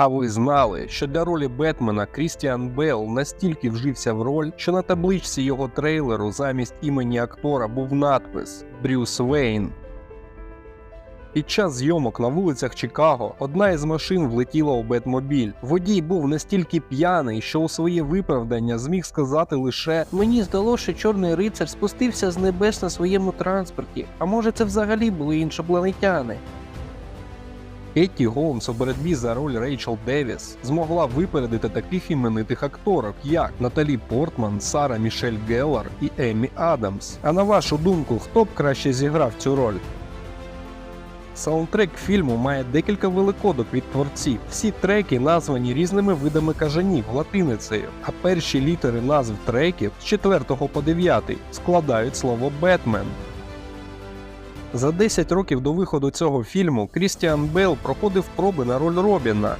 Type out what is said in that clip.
А ви знали, що для ролі Бетмена Крістіан Бейл настільки вжився в роль, що на табличці його трейлеру замість імені актора був надпис Брюс Вейн. Під час зйомок на вулицях Чикаго одна із машин влетіла у Бетмобіль. Водій був настільки п'яний, що у своє виправдання зміг сказати лише Мені здалося, що чорний рицар спустився з небес на своєму транспорті, а може це взагалі були іншопланетяни. Кетті Голмс у боротьбі за роль Рейчел Девіс змогла випередити таких іменитих акторок, як Наталі Портман, Сара Мішель Геллар і Еммі Адамс. А на вашу думку, хто б краще зіграв цю роль? Саундтрек фільму має декілька великодок від творців. Всі треки названі різними видами кажанів латиницею, а перші літери назв треків з 4 по 9 складають слово Бетмен. За 10 років до виходу цього фільму Крістіан Бейл проходив проби на роль Робіна,